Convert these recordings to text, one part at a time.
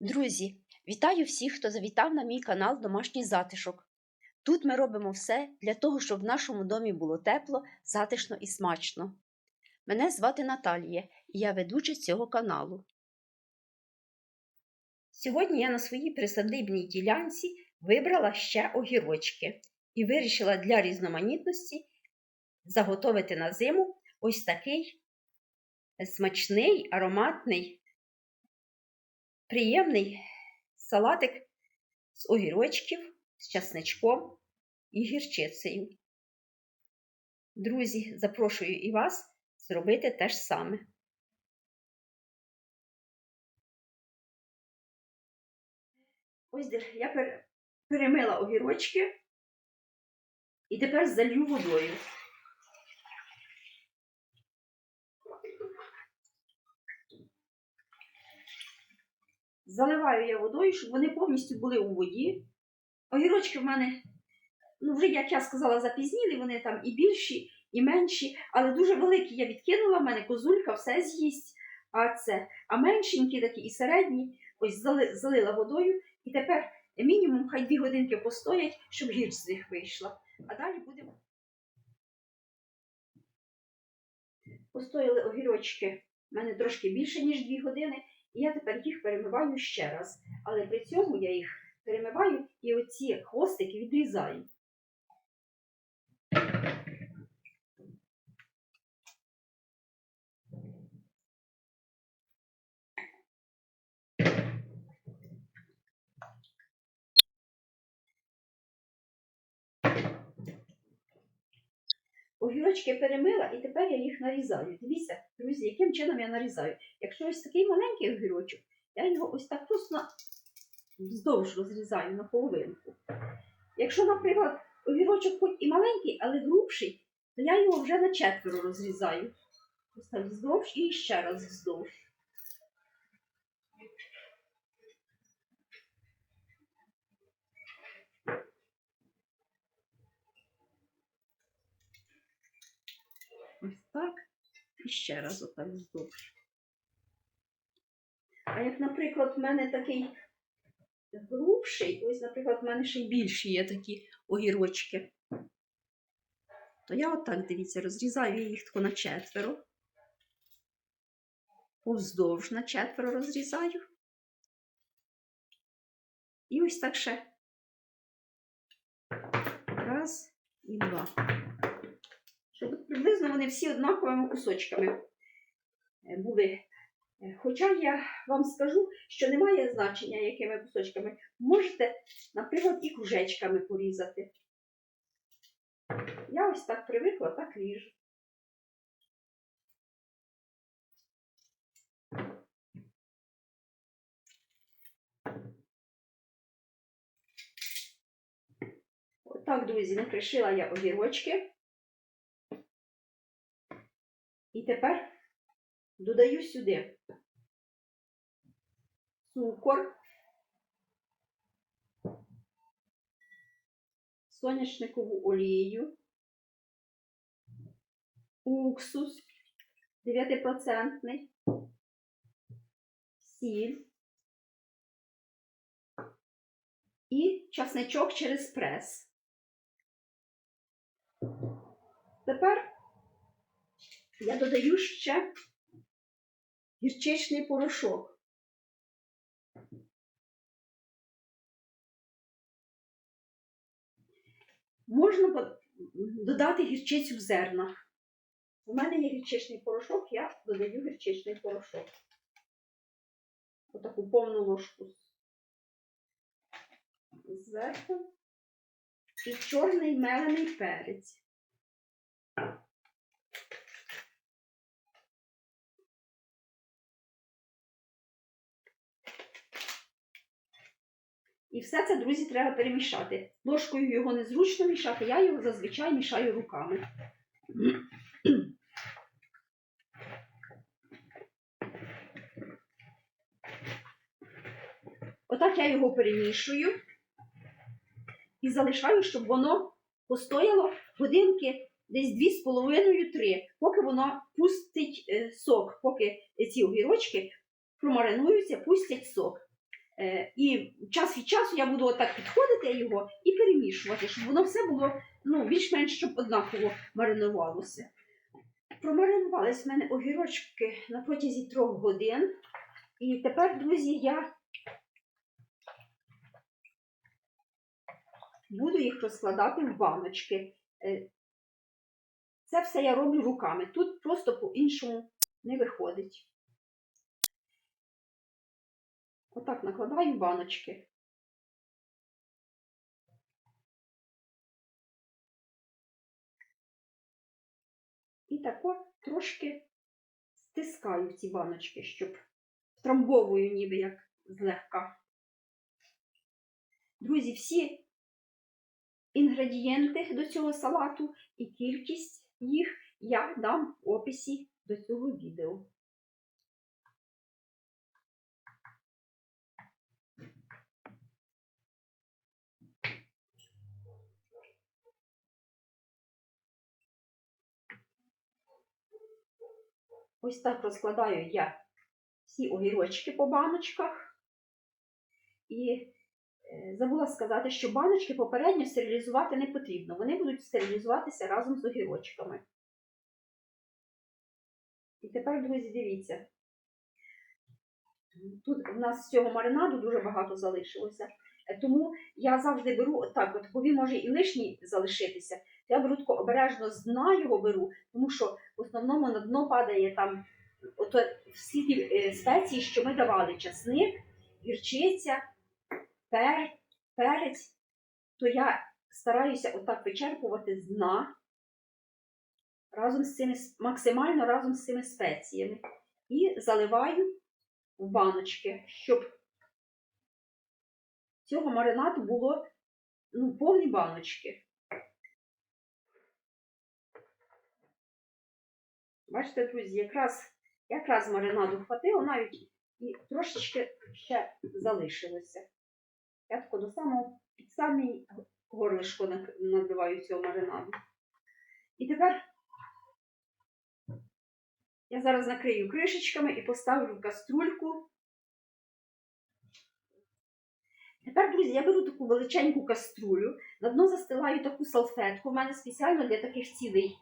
Друзі, вітаю всіх, хто завітав на мій канал Домашній затишок. Тут ми робимо все для того, щоб в нашому домі було тепло, затишно і смачно. Мене звати Наталія, і я ведуча цього каналу. Сьогодні я на своїй присадибній ділянці вибрала ще огірочки і вирішила для різноманітності заготовити на зиму ось такий смачний, ароматний приємний салатик з огірочків, з часничком і гірчицею. Друзі, запрошую і вас зробити те ж саме. Ось я перемила огірочки і тепер залью водою. Заливаю я водою, щоб вони повністю були у воді. Огірочки в мене, ну вже, як я сказала, запізніли, вони там і більші, і менші, але дуже великі я відкинула, в мене козулька все з'їсть. А це, а меншенькі такі і середні, ось зали, залила водою, і тепер мінімум хай дві годинки постоять, щоб гірч з них вийшла. А далі будемо. Постояли огірочки в мене трошки більше, ніж дві години. І я тепер їх перемиваю ще раз. Але при цьому я їх перемиваю і оці хвостики відрізаю. Огірочки перемила і тепер я їх нарізаю. Дивіться, друзі, яким чином я нарізаю. Якщо ось такий маленький огірочок, я його ось так просто вздовж розрізаю на половинку. Якщо, наприклад, огірочок хоч і маленький, але грубший, то я його вже на четверо розрізаю. Ось так вздовж і ще раз вздовж. Ось так. І ще раз отак вздовж. А як, наприклад, в мене такий грубший, ось, наприклад, в мене ще й більші є такі огірочки, то я отак, дивіться, розрізаю їх тако на четверо. Повздовж на четверо розрізаю. І ось так ще. Раз і два вони всі однаковими кусочками е, були. Е, Хоча я вам скажу, що немає значення, якими кусочками. Можете, наприклад, і кружечками порізати. Я ось так привикла, так ріжу. Отак, друзі, накришила я огірочки. І тепер додаю сюди цукор, соняшникову олію, уксус 9%, сіль і часничок через прес. Тепер я додаю ще гірчичний порошок. Можна додати гірчицю в зернах. У мене є гірчичний порошок, я додаю гірчичний порошок. Отаку повну ложку зверху. І чорний мелений перець. І все це, друзі, треба перемішати. Ложкою його незручно мішати, я його зазвичай мішаю руками. Отак я його перемішую і залишаю, щоб воно постояло годинки десь 2,5-3, поки воно пустить е, сок, поки ці огірочки промаринуються, пустять сок. Е, І час від часу я буду отак підходити його і перемішувати, щоб воно все було ну, більш-менш щоб однаково маринувалося. Промаринувались в мене огірочки на протязі трьох годин. І тепер, друзі, я буду їх розкладати в баночки. Е, Це все я роблю руками. Тут просто по-іншому не виходить. Отак накладаю баночки. І тако трошки стискаю ці баночки, щоб втрамбовую ніби як злегка. Друзі, всі інгредієнти до цього салату і кількість їх я дам в описі до цього відео. Ось так розкладаю я всі огірочки по баночках. І е, забула сказати, що баночки попередньо стерилізувати не потрібно. Вони будуть стерилізуватися разом з огірочками. І тепер, друзі, дивіться. Тут в нас з цього маринаду дуже багато залишилося. Тому я завжди беру отак, от, бо може і лишній залишитися. Я беру тако обережно з дна його беру, тому що в основному на дно падає там ото всі ті е, спеції, що ми давали: часник, гірчиця, пер, перець. То я стараюся отак вичерпувати з дна разом з цими максимально разом з цими спеціями. І заливаю в баночки, щоб цього маринаду було ну, повні баночки. Бачите, друзі, якраз, якраз маринаду хватило, навіть і трошечки ще залишилося. Я тако до самого під самий горлишко набиваю цього маринаду. І тепер я зараз накрию кришечками і поставлю в каструльку. Тепер, друзі, я беру таку величеньку каструлю, на дно застилаю таку салфетку. У мене спеціально для таких цілей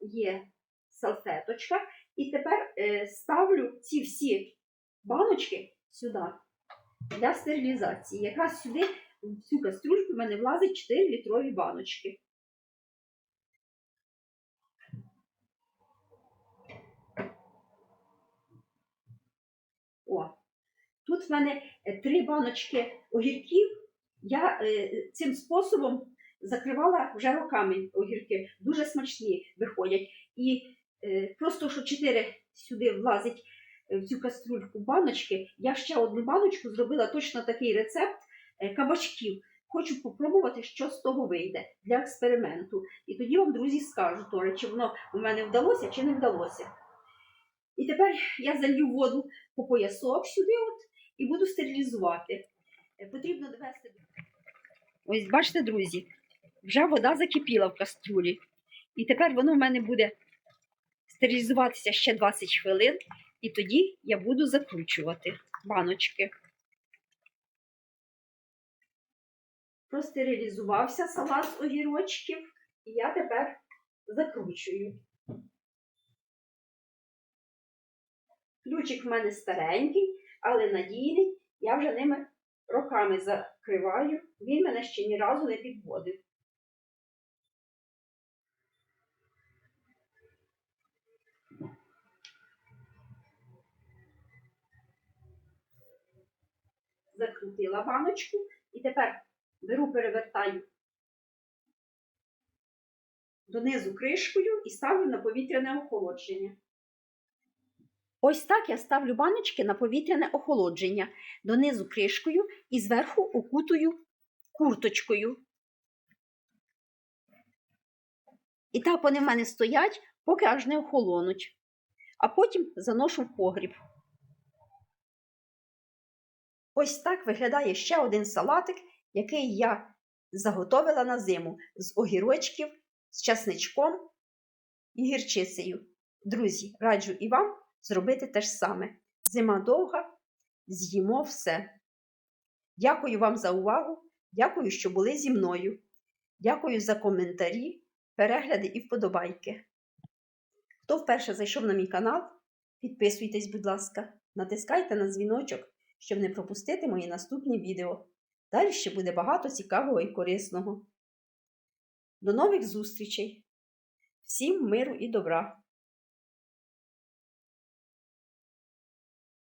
є салфеточка. І тепер е, ставлю ці всі баночки сюди для стерилізації. Якраз сюди, в цю каструльку, в мене влазить 4 літрові баночки. О, тут в мене е, три баночки огірків. Я е, цим способом закривала вже роками огірки. Дуже смачні виходять. І е, просто що чотири сюди влазить в цю каструльку баночки, я ще одну баночку зробила точно такий рецепт кабачків. Хочу попробувати, що з того вийде для експерименту. І тоді вам, друзі, скажу, Торе, чи воно у мене вдалося, чи не вдалося. І тепер я залью воду по поясок сюди от, і буду стерилізувати. Е, Потрібно довести. до- Ось бачите, друзі, вже вода закипіла в каструлі. І тепер воно в мене буде стерилізуватися ще 20 хвилин, і тоді я буду закручувати баночки. Простерилізувався салат з огірочків, і я тепер закручую. Ключик в мене старенький, але надійний. Я вже ними роками закриваю. Він мене ще ні разу не підводив. Закрутила баночку і тепер беру, перевертаю донизу кришкою і ставлю на повітряне охолодження. Ось так я ставлю баночки на повітряне охолодження донизу кришкою і зверху окутую курточкою. І так вони в мене стоять, поки аж не охолонуть. А потім заношу в погріб. Ось так виглядає ще один салатик, який я заготовила на зиму з огірочків, з часничком і гірчицею. Друзі, раджу і вам зробити те ж саме. Зима довга, з'їмо все. Дякую вам за увагу. Дякую, що були зі мною. Дякую за коментарі, перегляди і вподобайки. Хто вперше зайшов на мій канал, підписуйтесь, будь ласка, натискайте на дзвіночок, щоб не пропустити мої наступні відео. Далі ще буде багато цікавого і корисного. До нових зустрічей! Всім миру і добра!